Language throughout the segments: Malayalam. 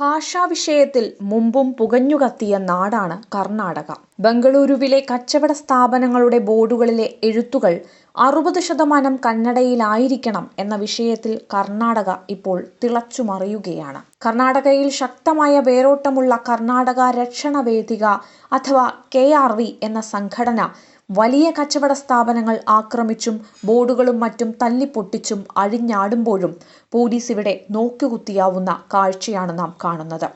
ഭാഷാ വിഷയത്തിൽ മുമ്പും പുകഞ്ഞുകത്തിയ നാടാണ് കർണാടക. ബംഗളൂരുവിലെ കച്ചവട സ്ഥാപനങ്ങളുടെ ബോർഡുകളിലെ എഴുത്തുകൾ അറുപത് ശതമാനം കന്നഡയിലായിരിക്കണം എന്ന വിഷയത്തിൽ കർണാടക ഇപ്പോൾ തിളച്ചുമറിയുകയാണ്. കർണാടകയിൽ ശക്തമായ വേരോട്ടമുള്ള കർണാടക രക്ഷണ അഥവാ കെ എന്ന സംഘടന വലിയ കച്ചവട സ്ഥാപനങ്ങൾ ആക്രമിച്ചും ബോർഡുകളും മറ്റും തല്ലിപ്പൊട്ടിച്ചും അഴിഞ്ഞാടുമ്പോഴും പോലീസ് ഇവിടെ നോക്കുകുത്തിയാവുന്ന കാഴ്ചയാണ് നാം കാണുന്നത്.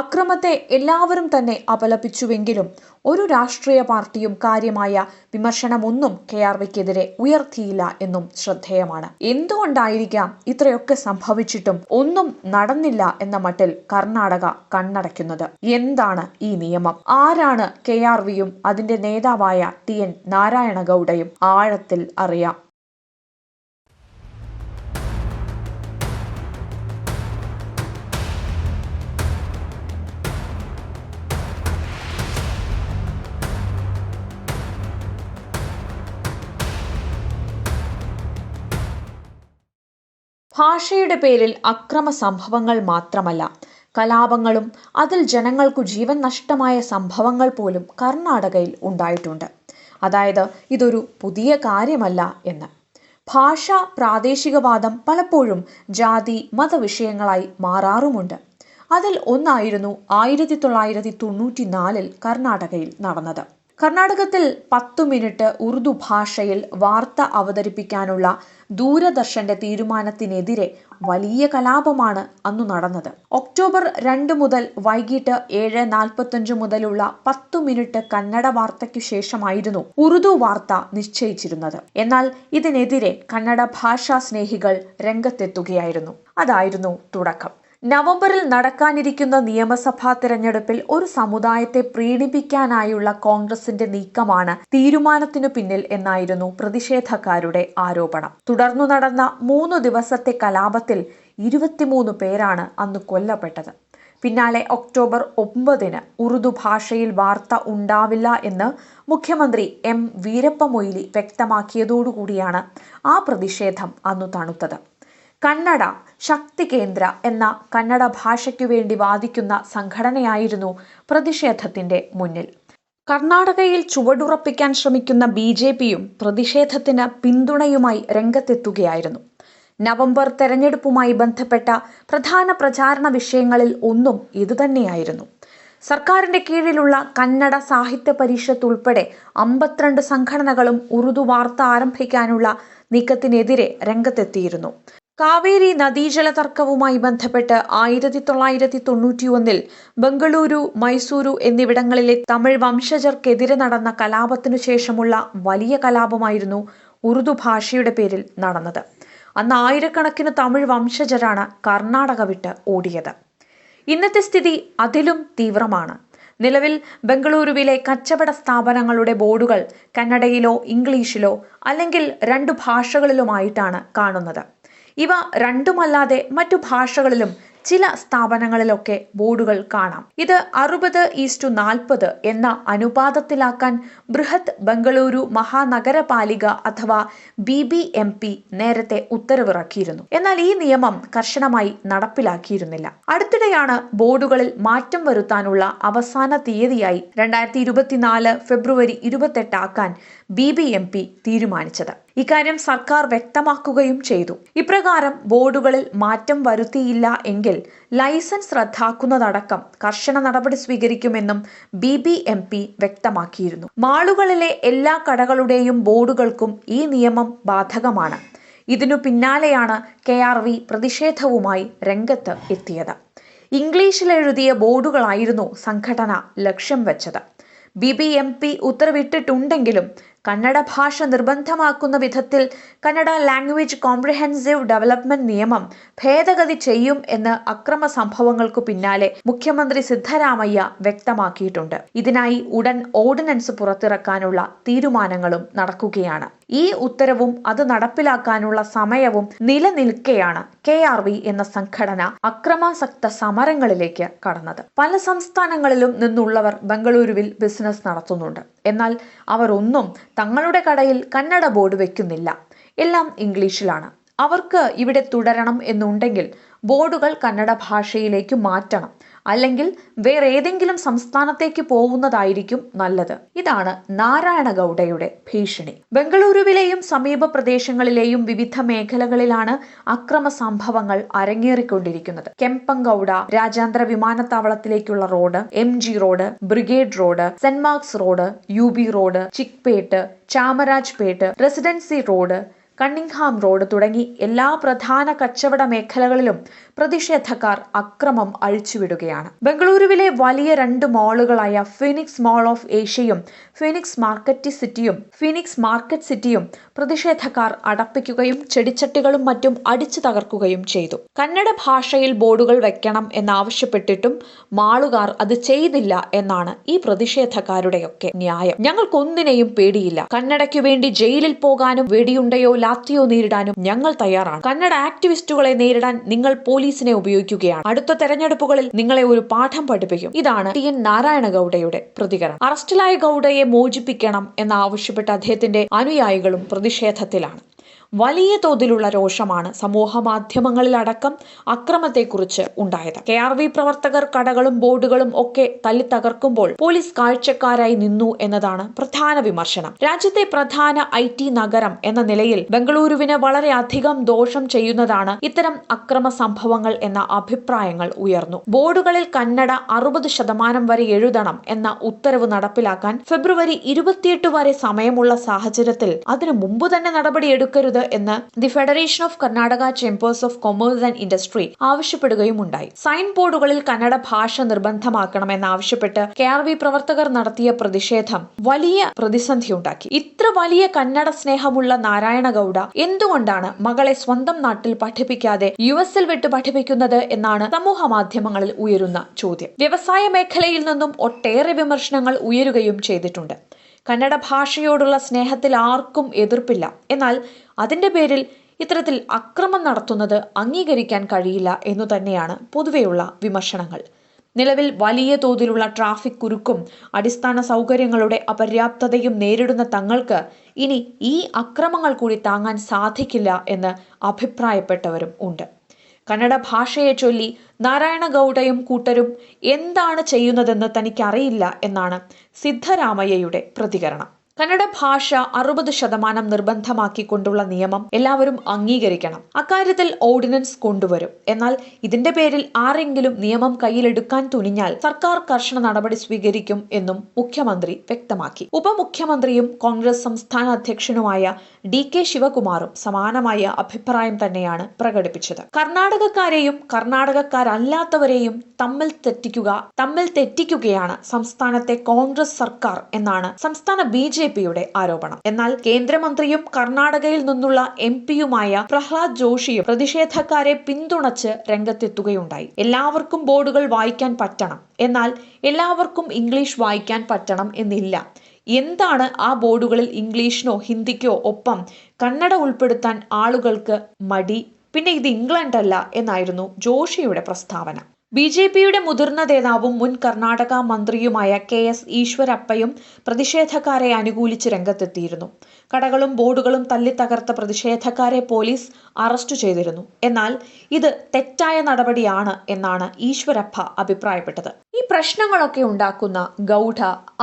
അക്രമത്തെ എല്ലാവരും തന്നെ അപലപിച്ചുവെങ്കിലും ഒരു രാഷ്ട്രീയ പാർട്ടിയും കാര്യമായ വിമർശനമൊന്നും കെ ആർ വിക്കെതിരെ ഉയർത്തിയില്ല എന്നും ശ്രദ്ധേയമാണ്. എന്തുകൊണ്ടായിരിക്കാം ഇത്രയൊക്കെ സംഭവിച്ചിട്ടും ഒന്നും നടന്നില്ല എന്ന മട്ടിൽ കർണാടക കണ്ണടയ്ക്കുന്നത്? എന്താണ് ഈ നിയമം? ആരാണ് കെ ആർ വിയും അതിന്റെ നേതാവായ ടി എൻ നാരായണ ഗൌഡയും ആഴത്തിൽ അറിയാം. ഭാഷയുടെ പേരിൽ അക്രമ സംഭവങ്ങൾ മാത്രമല്ല കലാപങ്ങളും അതിൽ ജനങ്ങൾക്കു ജീവൻ നഷ്ടമായ സംഭവങ്ങൾ പോലും കർണാടകയിൽ ഉണ്ടായിട്ടുണ്ട്. അതായത് ഇതൊരു പുതിയ കാര്യമല്ല എന്ന്. ഭാഷ പ്രാദേശികവാദം പലപ്പോഴും ജാതി മതവിഷയങ്ങളായി മാറാറുമുണ്ട്. അതിൽ ഒന്നായിരുന്നു ആയിരത്തി തൊള്ളായിരത്തി തൊണ്ണൂറ്റി നാലിൽ കർണാടകയിൽ നടന്നത്. കർണാടകത്തിൽ പത്തു മിനിറ്റ് ഉറുദു ഭാഷയിൽ വാർത്ത അവതരിപ്പിക്കാനുള്ള ദൂരദർശന്റെ തീരുമാനത്തിനെതിരെ വലിയ കലാപമാണ് അന്നു നടന്നത്. ഒക്ടോബർ രണ്ട് മുതൽ വൈകിട്ട് ഏഴ് നാൽപ്പത്തഞ്ച് മുതലുള്ള പത്തു മിനിറ്റ് കന്നഡ വാർത്തയ്ക്കു ശേഷമായിരുന്നു ഉറുദു വാർത്ത നിശ്ചയിച്ചിരുന്നത്. എന്നാൽ ഇതിനെതിരെ കന്നഡ ഭാഷാ സ്നേഹികൾ രംഗത്തെത്തുകയായിരുന്നു. അതായിരുന്നു തുടക്കം. നവംബറിൽ നടക്കാനിരിക്കുന്ന നിയമസഭാ തെരഞ്ഞെടുപ്പിൽ ഒരു സമുദായത്തെ പ്രീണിപ്പിക്കാനായുള്ള കോൺഗ്രസിന്റെ നീക്കമാണ് തീരുമാനത്തിനു പിന്നിൽ എന്നായിരുന്നു പ്രതിഷേധക്കാരുടെ ആരോപണം. തുടർന്നു നടന്ന മൂന്ന് ദിവസത്തെ കലാപത്തിൽ ഇരുപത്തിമൂന്ന് പേരാണ് അന്ന് കൊല്ലപ്പെട്ടത്. പിന്നാലെ ഒക്ടോബർ ഒമ്പതിന് ഉറുദു ഭാഷയിൽ വാർത്ത ഉണ്ടാവില്ല എന്ന് മുഖ്യമന്ത്രി എം വീരപ്പമൊയ്ലി വ്യക്തമാക്കിയതോടുകൂടിയാണ് ആ പ്രതിഷേധം അന്നു തണുത്തത്. കന്നഡ ശക്തി കേന്ദ്ര എന്ന കന്നഡ ഭാഷയ്ക്കു വേണ്ടി വാദിക്കുന്ന സംഘടനയായിരുന്നു പ്രതിഷേധത്തിന്റെ മുന്നിൽ. കർണാടകയിൽ ചുവടുറപ്പിക്കാൻ ശ്രമിക്കുന്ന ബി ജെ പിയും പ്രതിഷേധത്തിന് പിന്തുണയുമായി രംഗത്തെത്തുകയായിരുന്നു. നവംബർ തെരഞ്ഞെടുപ്പുമായി ബന്ധപ്പെട്ട പ്രധാന പ്രചാരണ വിഷയങ്ങളിൽ ഒന്നും ഇതുതന്നെയായിരുന്നു. സർക്കാരിന്റെ കീഴിലുള്ള കന്നഡ സാഹിത്യ പരിഷത്ത് ഉൾപ്പെടെ അമ്പത്തിരണ്ട് സംഘടനകളും ഉറുദു വാർത്ത ആരംഭിക്കാനുള്ള നീക്കത്തിനെതിരെ രംഗത്തെത്തിയിരുന്നു. കാവേരി നദീജല തർക്കവുമായി ബന്ധപ്പെട്ട് ആയിരത്തി തൊള്ളായിരത്തി തൊണ്ണൂറ്റിയൊന്നിൽ ബംഗളൂരു മൈസൂരു എന്നിവിടങ്ങളിലെ തമിഴ് വംശജർക്കെതിരെ നടന്ന കലാപത്തിനു ശേഷമുള്ള വലിയ കലാപമായിരുന്നു ഉറുദു ഭാഷയുടെ പേരിൽ നടന്നത്. അന്ന് ആയിരക്കണക്കിന് തമിഴ് വംശജരാണ് കർണാടക വിട്ട് ഓടിയത്. ഇന്നത്തെ സ്ഥിതി അതിലും തീവ്രമാണ്. നിലവിൽ ബംഗളൂരുവിലെ കച്ചവട സ്ഥാപനങ്ങളുടെ ബോർഡുകൾ കന്നഡയിലോ ഇംഗ്ലീഷിലോ അല്ലെങ്കിൽ രണ്ടു ഭാഷകളിലുമായിട്ടാണ് കാണുന്നത്. ഇവ രണ്ടുമല്ലാതെ മറ്റു ഭാഷകളിലും ചില സ്ഥാപനങ്ങളിലൊക്കെ ബോർഡുകൾ കാണാം. ഇത് അറുപത് ഈസ്റ്റു നാൽപ്പത് എന്ന അനുപാതത്തിലാക്കാൻ ബൃഹത് ബംഗളൂരു മഹാനഗരപാലിക അഥവാ ബി ബി എം പി നേരത്തെ ഉത്തരവിറക്കിയിരുന്നു. എന്നാൽ ഈ നിയമം കർശനമായി നടപ്പിലാക്കിയിരുന്നില്ല. അടുത്തിടെയാണ് ബോർഡുകളിൽ മാറ്റം വരുത്താനുള്ള അവസാന തീയതിയായി രണ്ടായിരത്തി ഇരുപത്തിനാല് ഫെബ്രുവരി ഇരുപത്തെട്ടാക്കാൻ ബി ബി എം പി തീരുമാനിച്ചത്. ഇക്കാര്യം സർക്കാർ വ്യക്തമാക്കുകയും ചെയ്തു. ഇപ്രകാരം ബോർഡുകളിൽ മാറ്റം വരുത്തിയില്ല എങ്കിൽ ലൈസൻസ് റദ്ദാക്കുന്നതടക്കം കർശന നടപടി സ്വീകരിക്കുമെന്നും ബി ബി എം പി വ്യക്തമാക്കിയിരുന്നു. മാളുകളിലെ എല്ലാ കടകളുടെയും ബോർഡുകൾക്കും ഈ നിയമം ബാധകമാണ്. ഇതിനു പിന്നാലെയാണ് കെ ആർ വി പ്രതിഷേധവുമായി രംഗത്ത് എത്തിയത്. ഇംഗ്ലീഷിൽ എഴുതിയ ബോർഡുകളായിരുന്നു സംഘടന ലക്ഷ്യം വെച്ചത്. ബി ബി എം പി ഉത്തരവിട്ടിട്ടുണ്ടെങ്കിലും കന്നഡ ഭാഷ നിർബന്ധമാക്കുന്ന വിധത്തിൽ കന്നഡ ലാംഗ്വേജ് കോംപ്രിഹെൻസീവ് ഡെവലപ്മെന്റ് നിയമം ഭേദഗതി ചെയ്യും എന്ന് അക്രമ സംഭവങ്ങൾക്കു പിന്നാലെ മുഖ്യമന്ത്രി സിദ്ധരാമയ്യ വ്യക്തമാക്കിയിട്ടുണ്ട്. ഇതിനായി ഉടൻ ഓർഡിനൻസ് പുറത്തിറക്കാനുള്ള തീരുമാനങ്ങളും നടക്കുകയാണ്. ഈ ഉത്തരവും അത് നടപ്പിലാക്കാനുള്ള സമയവും നിലനിൽക്കെയാണ് കെ ആർ വി എന്ന സംഘടന അക്രമാസക്ത സമരങ്ങളിലേക്ക് കടന്നത്. പല സംസ്ഥാനങ്ങളിലും നിന്നുള്ളവർ ബംഗളൂരുവിൽ ബിസിനസ് നടത്തുന്നുണ്ട്. എന്നാൽ അവർ ഒന്നും തങ്ങളുടെ കടയിൽ കന്നഡ ബോർഡ് വെക്കുന്നില്ല. എല്ലാം ഇംഗ്ലീഷിലാണ്. അവർക്ക് ഇവിടെ തുടരണം എന്നുണ്ടെങ്കിൽ ബോർഡുകൾ കന്നഡ ഭാഷയിലേക്ക് മാറ്റണം. അല്ലെങ്കിൽ വേറെ ഏതെങ്കിലും സംസ്ഥാനത്തേക്ക് പോകുന്നതായിരിക്കും നല്ലത്. ഇതാണ് നാരായണ ഗൗഡയുടെ ഭീഷണി. ബംഗളൂരുവിലെയും സമീപ പ്രദേശങ്ങളിലെയും വിവിധ മേഖലകളിലാണ് അക്രമ സംഭവങ്ങൾ അരങ്ങേറിക്കൊണ്ടിരിക്കുന്നത്. കെമ്പങ്കൗഡ രാജ്യാന്തര വിമാനത്താവളത്തിലേക്കുള്ള road M G road brigade road saint marks road U B road Chickpet Chamrajpet residency road Cunningham road തുടങ്ങി എല്ലാ പ്രധാന കച്ചവട മേഖലകളിലും പ്രതിഷേധക്കാർ അക്രമം അഴിച്ചുവിടുകയാണ്. ബംഗളൂരുവിലെ വലിയ രണ്ട് മാളുകളായ ഫിനിക്സ് മാൾ ഓഫ് ഏഷ്യയും ഫിനിക്സ് മാർക്കറ്റ് സിറ്റിയും ഫിനിക്സ് മാർക്കറ്റ് സിറ്റിയും പ്രതിഷേധക്കാർ അടപ്പിക്കുകയും ചെടിച്ചട്ടികളും മറ്റും അടിച്ചു തകർക്കുകയും ചെയ്തു. കന്നഡ ഭാഷയിൽ ബോർഡുകൾ വെക്കണം എന്നാവശ്യപ്പെട്ടിട്ടും മാളുകാർ അത് ചെയ്തില്ല എന്നാണ് ഈ പ്രതിഷേധക്കാരുടെയൊക്കെ ന്യായം. ഞങ്ങൾക്കൊന്നിനെയും പേടിയില്ല. കന്നഡയ്ക്കു വേണ്ടി ജയിലിൽ പോകാനും വെടിയുണ്ടയോ ലാത്തിയോ നേരിടാനും ഞങ്ങൾ തയ്യാറാണ്. കന്നഡ ആക്ടിവിസ്റ്റുകളെ നേരിടാൻ നിങ്ങൾ പോലീസിനെ ഉപയോഗിക്കുകയാണ്. അടുത്ത തെരഞ്ഞെടുപ്പുകളിൽ നിങ്ങളെ ഒരു പാഠം പഠിപ്പിക്കും. ഇതാണ് ടി. എൻ. നാരായണ ഗൌഡയുടെ പ്രതികരണം. അറസ്റ്റിലായ ഗൌഡയെ മോചിപ്പിക്കണം എന്നാവശ്യപ്പെട്ട അദ്ദേഹത്തിന്റെ അനുയായികളും പ്രതിഷേധത്തിലാണ് വലിയ തോതിലുള്ള രോഷമാണ് സമൂഹ മാധ്യമങ്ങളിലടക്കം അക്രമത്തെക്കുറിച്ച് ഉണ്ടായത്. കെ ആർ വി പ്രവർത്തകർ കടകളും ബോർഡുകളും ഒക്കെ തല്ലി തകർക്കുമ്പോൾ പോലീസ് കാഴ്ചക്കാരായി നിന്നു എന്നതാണ് പ്രധാന വിമർശനം. രാജ്യത്തെ പ്രധാന ഐ നഗരം എന്ന നിലയിൽ ബംഗളൂരുവിന് വളരെയധികം ദോഷം ചെയ്യുന്നതാണ് ഇത്തരം അക്രമ സംഭവങ്ങൾ എന്ന അഭിപ്രായങ്ങൾ ഉയർന്നു. ബോർഡുകളിൽ കന്നഡ അറുപത് ശതമാനം വരെ എഴുതണം എന്ന ഉത്തരവ് നടപ്പിലാക്കാൻ ഫെബ്രുവരി ഇരുപത്തിയെട്ട് വരെ സമയമുള്ള സാഹചര്യത്തിൽ അതിനു മുമ്പ് തന്നെ നടപടിയെടുക്കരുത് എന്ന് the federation of Karnataka chambers of commerce and industry ആവശ്യപ്പെടുകയും ഉണ്ടായി സൈൻ ബോർഡുകളിൽ കന്നഡ ഭാഷ നിർബന്ധമാക്കണമെന്നാവശ്യപ്പെട്ട് കെ ആർ വി പ്രവർത്തകർ നടത്തിയ പ്രതിഷേധം വലിയ പ്രതിസന്ധിയുണ്ടാക്കി. ഇത്ര വലിയ കന്നഡ സ്നേഹമുള്ള നാരായണ ഗൗഡ എന്തുകൊണ്ടാണ് മകളെ സ്വന്തം നാട്ടിൽ പഠിപ്പിക്കാതെ യു എസിൽ വിട്ട് പഠിപ്പിക്കുന്നത് എന്നാണ് സമൂഹ മാധ്യമങ്ങളിൽ ഉയരുന്ന ചോദ്യം. വ്യവസായ മേഖലയിൽ നിന്നും ഒട്ടേറെ വിമർശനങ്ങൾ ഉയരുകയും ചെയ്തിട്ടുണ്ട്. കന്നഡ ഭാഷയോടുള്ള സ്നേഹത്തിൽ ആർക്കും എതിർപ്പില്ല. എന്നാൽ അതിന്റെ പേരിൽ ഇത്തരത്തിൽ അക്രമം നടത്തുന്നത് അംഗീകരിക്കാൻ കഴിയില്ല എന്നു തന്നെയാണ് പൊതുവെയുള്ള വിമർശനങ്ങൾ. നിലവിൽ വലിയ തോതിലുള്ള ട്രാഫിക് കുരുക്കും അടിസ്ഥാന സൗകര്യങ്ങളുടെ അപര്യാപ്തതയും നേരിടുന്ന തങ്ങൾക്ക് ഇനി ഈ അക്രമങ്ങൾ കൂടി താങ്ങാൻ സാധിക്കില്ല എന്ന് അഭിപ്രായപ്പെട്ടവരും ഉണ്ട്. കന്നഡ ഭാഷയെ ചൊല്ലി നാരായണ ഗൗഡയും കൂട്ടരും എന്താണ് ചെയ്യുന്നതെന്ന് തനിക്കറിയില്ല എന്നാണ് സിദ്ധരാമയ്യയുടെ പ്രതികരണം. കന്നഡ ഭാഷ അറുപത് ശതമാനം നിർബന്ധമാക്കിക്കൊണ്ടുള്ള നിയമം എല്ലാവരും അംഗീകരിക്കണം. അക്കാര്യത്തിൽ ഓർഡിനൻസ് കൊണ്ടുവരും. എന്നാൽ ഇതിന്റെ പേരിൽ ആരെങ്കിലും നിയമം കയ്യിലെടുക്കാൻ തുനിഞ്ഞാൽ സർക്കാർ കർശന നടപടി സ്വീകരിക്കും എന്നും മുഖ്യമന്ത്രി വ്യക്തമാക്കി. ഉപമുഖ്യമന്ത്രിയും കോൺഗ്രസ് സംസ്ഥാന അധ്യക്ഷനുമായ ഡി കെ ശിവകുമാറും സമാനമായ അഭിപ്രായം തന്നെയാണ് പ്രകടിപ്പിച്ചത്. കർണാടകക്കാരെയും കർണാടകക്കാരല്ലാത്തവരെയും തമ്മിൽ തെറ്റിക്കുക തമ്മിൽ തെറ്റിക്കുകയാണ് സംസ്ഥാനത്തെ കോൺഗ്രസ് സർക്കാർ എന്നാണ് സംസ്ഥാന ബി ജെ പിയുടെ ആരോപണം. എന്നാൽ കേന്ദ്രമന്ത്രിയും കർണാടകയിൽ നിന്നുള്ള എം പിയുമായ പ്രഹ്ലാദ് ജോഷിയും പ്രതിഷേധക്കാരെ പിന്തുണച്ച് രംഗത്തെത്തുകയുണ്ടായി. എല്ലാവർക്കും ബോർഡുകൾ വായിക്കാൻ പറ്റണം. എന്നാൽ എല്ലാവർക്കും ഇംഗ്ലീഷ് വായിക്കാൻ പറ്റണം എന്നില്ല. എന്താണ് ആ ബോർഡുകളിൽ ഇംഗ്ലീഷിനോ ഹിന്ദിക്കോ ഒപ്പം കന്നഡ ഉൾപ്പെടുത്താൻ ആളുകൾക്ക് മടി? പിന്നെ ഇത് ഇംഗ്ലണ്ടല്ല എന്നായിരുന്നു ജോഷിയുടെ പ്രസ്താവന. ബി ജെ പിയുടെ മുതിർന്ന നേതാവും മുൻ കർണാടക മന്ത്രിയുമായ കെ എസ് ഈശ്വരപ്പയും പ്രതിഷേധക്കാരെ അനുകൂലിച്ച് രംഗത്തെത്തിയിരുന്നു. കടകളും ബോർഡുകളും തല്ലിത്തകർത്ത പ്രതിഷേധക്കാരെ പോലീസ് അറസ്റ്റ് ചെയ്തിരുന്നു. എന്നാൽ ഇത് തെറ്റായ നടപടിയാണ് എന്നാണ് ഈശ്വരപ്പ അഭിപ്രായപ്പെട്ടത്. ഈ പ്രശ്നങ്ങളൊക്കെ ഉണ്ടാക്കുന്ന ഗൗഡ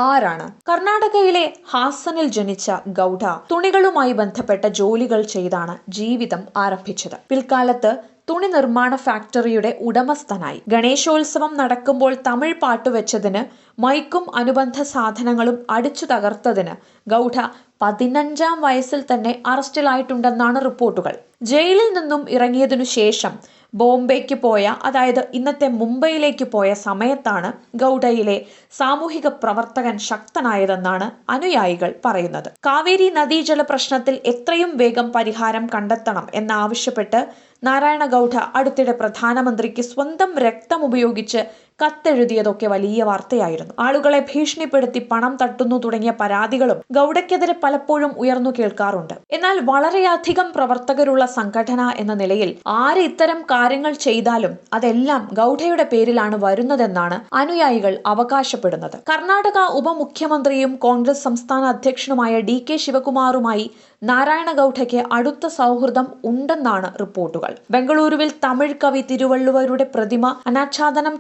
ആരാണ്? കർണാടകയിലെ ഹാസനിൽ ജനിച്ച ഗൗഡ തുണികളുമായി ബന്ധപ്പെട്ട ജോലികൾ ചെയ്താണ് ജീവിതം ആരംഭിച്ചത്. പിൽക്കാലത്ത് തുണി നിർമ്മാണ ഫാക്ടറിയുടെ ഉടമസ്ഥനായി. ഗണേശോത്സവം നടക്കുമ്പോൾ തമിഴ് പാട്ട് വെച്ചതിന് മൈക്കും അനുബന്ധ സാധനങ്ങളും അടിച്ചു തകർത്തതിന് ഗൗഡ പതിനഞ്ചാം വയസ്സിൽ തന്നെ അറസ്റ്റിലായിട്ടുണ്ടെന്നാണ് റിപ്പോർട്ടുകൾ. ജയിലിൽ നിന്നും ഇറങ്ങിയതിനു ശേഷം ബോംബെക്ക് പോയ അതായത് ഇന്നത്തെ മുംബൈയിലേക്ക് പോയ സമയത്താണ് ഗൗഡയിലെ സാമൂഹിക പ്രവർത്തകൻ ശക്തനായതെന്നാണ് അനുയായികൾ പറയുന്നത്. കാവേരി നദീജല പ്രശ്നത്തിൽ എത്രയും വേഗം പരിഹാരം കണ്ടെത്തണം എന്നാവശ്യപ്പെട്ട് നാരായണ ഗൗഡ അടുത്തിടെ പ്രധാനമന്ത്രിക്ക് സ്വന്തം രക്തം ഉപയോഗിച്ച് കത്തെഴുതിയതൊക്കെ വലിയ വാർത്തയായിരുന്നു. ആളുകളെ ഭീഷണിപ്പെടുത്തി പണം തട്ടുന്നു തുടങ്ങിയ പരാതികളും ഗൗഡയ്ക്കെതിരെ പലപ്പോഴും ഉയർന്നു കേൾക്കാറുണ്ട്. എന്നാൽ വളരെയധികം പ്രവർത്തകരുള്ള സംഘടന എന്ന നിലയിൽ ആര് ഇത്തരം കാര്യങ്ങൾ ചെയ്താലും അതെല്ലാം ഗൗഡയുടെ പേരിലാണ് വരുന്നതെന്നാണ് അനുയായികൾ അവകാശപ്പെടുന്നത്. കർണാടക ഉപമുഖ്യമന്ത്രിയും കോൺഗ്രസ് സംസ്ഥാന അധ്യക്ഷനുമായ ഡി കെ ശിവകുമാറുമായി നാരായണ ഗൌഡയ്ക്ക് അടുത്ത സൗഹൃദം ഉണ്ടെന്നാണ് റിപ്പോർട്ടുകൾ. ബംഗളൂരുവിൽ തമിഴ് കവി തിരുവള്ളുവരുടെ പ്രതിമ അനാച്ഛാദനം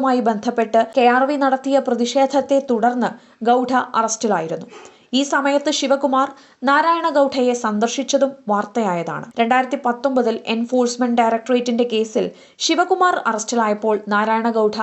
ചെയ്യുന്നതുമായി ബന്ധപ്പെട്ട് കെ ആർ വി നടത്തിയ പ്രതിഷേധത്തെ തുടർന്ന് ഗൌഡ അറസ്റ്റിലായിരുന്നു. ഈ സമയത്ത് ശിവകുമാർ നാരായണ ഗൌഡയെ സന്ദർശിച്ചതും വാർത്തയായതാണ്. രണ്ടായിരത്തി പത്തൊമ്പതിൽ എൻഫോഴ്സ്മെന്റ് ഡയറക്ടറേറ്റിന്റെ കേസിൽ ശിവകുമാർ അറസ്റ്റിലായപ്പോൾ നാരായണ ഗൌഡ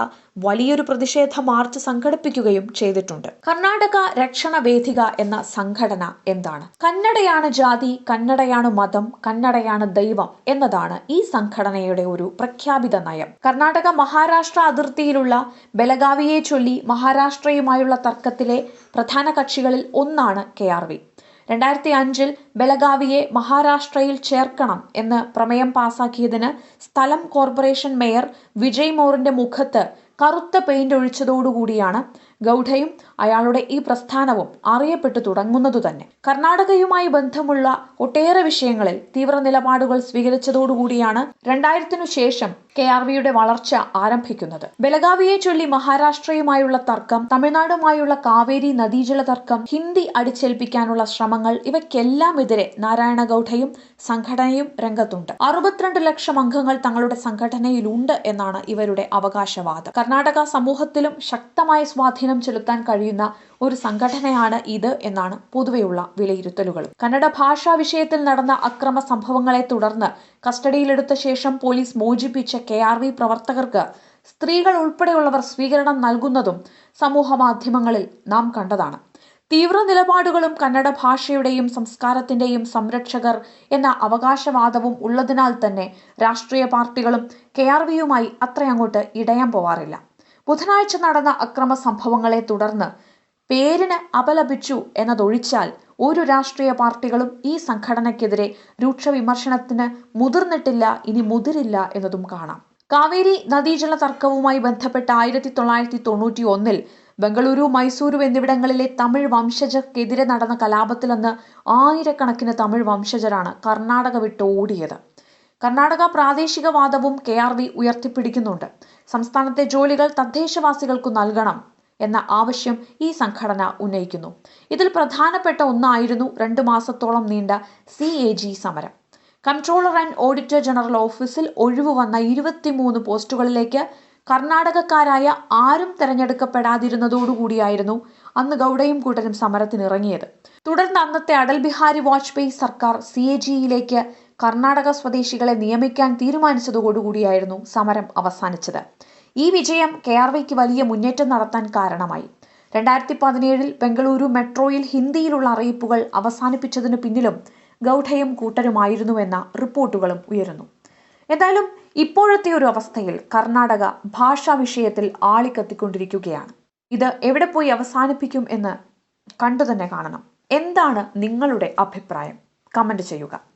വലിയൊരു പ്രതിഷേധ മാർച്ച് സംഘടിപ്പിക്കുകയും ചെയ്തിട്ടുണ്ട്. കർണാടക രക്ഷണ വേദിക എന്ന സംഘടന എന്താണ്? കന്നഡയാണ് ജാതി കന്നഡയാണ് മതം കന്നഡയാണ് ദൈവം എന്നതാണ് ഈ സംഘടനയുടെ ഒരു പ്രഖ്യാപിത നയം. കർണാടക മഹാരാഷ്ട്ര അതിർത്തിയിലുള്ള ബലഗാവിയെ ചൊല്ലി മഹാരാഷ്ട്രയുമായുള്ള തർക്കത്തിലെ പ്രധാന കക്ഷികളിൽ ഒന്നാണ് കെ ആർ വി. രണ്ടായിരത്തി അഞ്ചിൽ ബലഗാവിയെ മഹാരാഷ്ട്രയിൽ ചേർക്കണം എന്ന് പ്രമേയം പാസാക്കിയതിന് സ്ഥലം കോർപ്പറേഷൻ മേയർ വിജയ് മോറിന്റെ മുഖത്ത് കറുത്ത പെയിന്റ് ഒഴിച്ചതോടുകൂടിയാണ് ഗൗഡയും അയാളുടെ ഈ പ്രസ്ഥാനവും അറിയപ്പെട്ടു തുടങ്ങുന്നതു തന്നെ. കർണാടകയുമായി ബന്ധമുള്ള ഒട്ടേറെ വിഷയങ്ങളിൽ തീവ്ര നിലപാടുകൾ സ്വീകരിച്ചതോടുകൂടിയാണ് രണ്ടായിരത്തിനു ശേഷം കെ ആർ വിയുടെ വളർച്ച ആരംഭിക്കുന്നത്. ബലഗാവിയെ ചൊല്ലി മഹാരാഷ്ട്രയുമായുള്ള തർക്കം തമിഴ്നാടുമായുള്ള കാവേരി നദീജല തർക്കം ഹിന്ദി അടിച്ചേൽപ്പിക്കാനുള്ള ശ്രമങ്ങൾ ഇവയ്ക്കെല്ലാം എതിരെ നാരായണ ഗൌഡയും സംഘടനയും രംഗത്തുണ്ട്. അറുപത്തിരണ്ട് ലക്ഷം അംഗങ്ങൾ തങ്ങളുടെ സംഘടനയിലുണ്ട് എന്നാണ് ഇവരുടെ അവകാശവാദം. കർണാടക സമൂഹത്തിലും ശക്തമായ സ്വാധീനം ചെലുത്താൻ കഴിയുന്ന ഒരു സംഘടനയാണ് ഇത് എന്നാണ് പൊതുവെയുള്ള വിലയിരുത്തലുകൾ. കന്നഡ ഭാഷാ വിഷയത്തിൽ നടന്ന അക്രമ സംഭവങ്ങളെ തുടർന്ന് കസ്റ്റഡിയിലെടുത്ത ശേഷം പോലീസ് മോചിപ്പിച്ച കെ ആർ വി പ്രവർത്തകർക്ക് സ്ത്രീകൾ ഉൾപ്പെടെയുള്ളവർ സ്വീകരണം നൽകുന്നതും സമൂഹ മാധ്യമങ്ങളിൽ നാം കണ്ടതാണ്. തീവ്ര നിലപാടുകളും കന്നഡ ഭാഷയുടെയും സംസ്കാരത്തിന്റെയും സംരക്ഷകർ എന്ന അവകാശവാദവും ഉള്ളതിനാൽ തന്നെ രാഷ്ട്രീയ പാർട്ടികളും കെ ആർ വിയുമായി അത്രയങ്ങോട്ട് ഇടയാൻ പോവാറില്ല. ബുധനാഴ്ച നടന്ന അക്രമ സംഭവങ്ങളെ തുടർന്ന് പേരിന് അപലപിച്ചു എന്നതൊഴിച്ചാൽ ഒരു രാഷ്ട്രീയ പാർട്ടികളും ഈ സംഘടനയ്ക്കെതിരെ രൂക്ഷ വിമർശനത്തിന് മുതിർന്നിട്ടില്ല ഇനി മുതിരില്ല എന്നതും കാണാം. കാവേരി നദീജല തർക്കവുമായി ബന്ധപ്പെട്ട ആയിരത്തി തൊള്ളായിരത്തി തൊണ്ണൂറ്റി ഒന്നിൽ ബംഗളൂരു മൈസൂരു എന്നിവിടങ്ങളിലെ തമിഴ് വംശജർക്കെതിരെ നടന്ന കലാപത്തിൽ അന്ന് ആയിരക്കണക്കിന് തമിഴ് വംശജരാണ് കർണാടക വിട്ട് ഓടിയത്. കർണാടക പ്രാദേശികവാദവും കെ ആർ വി ഉയർത്തിപ്പിടിക്കുന്നുണ്ട്. സംസ്ഥാനത്തെ ജോലികൾ തദ്ദേശവാസികൾക്കു നൽകണം. എന്ന ആവശ്യം ഈ സംഘടന ഉന്നയിക്കുന്നു. ഇതിൽ പ്രധാനപ്പെട്ട ഒന്നായിരുന്നു രണ്ടു മാസത്തോളം നീണ്ട സി എ ജി സമരം. കൺട്രോളർ ആൻഡ് ഓഡിറ്റർ ജനറൽ ഓഫീസിൽ ഒഴിവു വന്ന ഇരുപത്തിമൂന്ന് പോസ്റ്റുകളിലേക്ക് കർണാടകക്കാരായ ആരും തെരഞ്ഞെടുക്കപ്പെടാതിരുന്നതോടുകൂടിയായിരുന്നു അന്ന് ഗൗഡയും കൂട്ടരും സമരത്തിനിറങ്ങിയത് തുടർന്ന് അന്നത്തെ അടൽ ബിഹാരി വാജ്പേയി സർക്കാർ സി എ ജിയിലേക്ക് കർണാടക സ്വദേശികളെ നിയമിക്കാൻ തീരുമാനിച്ചതോടുകൂടിയായിരുന്നു സമരം അവസാനിച്ചത്. ഈ വിജയം കെ ആർ വൈക്ക് വലിയ മുന്നേറ്റം നടത്താൻ കാരണമായി. രണ്ടായിരത്തി പതിനേഴിൽ ബംഗളൂരു മെട്രോയിൽ ഹിന്ദിയിലുള്ള അറിയിപ്പുകൾ അവസാനിപ്പിച്ചതിന് പിന്നിലും ഗൗഡയും കൂട്ടരുമായിരുന്നുവെന്ന റിപ്പോർട്ടുകളും ഉയരുന്നു. എന്തായാലും ഇപ്പോഴത്തെ ഒരു അവസ്ഥയിൽ കർണാടക ഭാഷാ വിഷയത്തിൽ ആളിക്കത്തിക്കൊണ്ടിരിക്കുകയാണ്. ഇത് എവിടെ പോയി അവസാനിപ്പിക്കും എന്ന് കണ്ടു തന്നെ കാണണം. എന്താണ് നിങ്ങളുടെ അഭിപ്രായം? കമന്റ് ചെയ്യുക.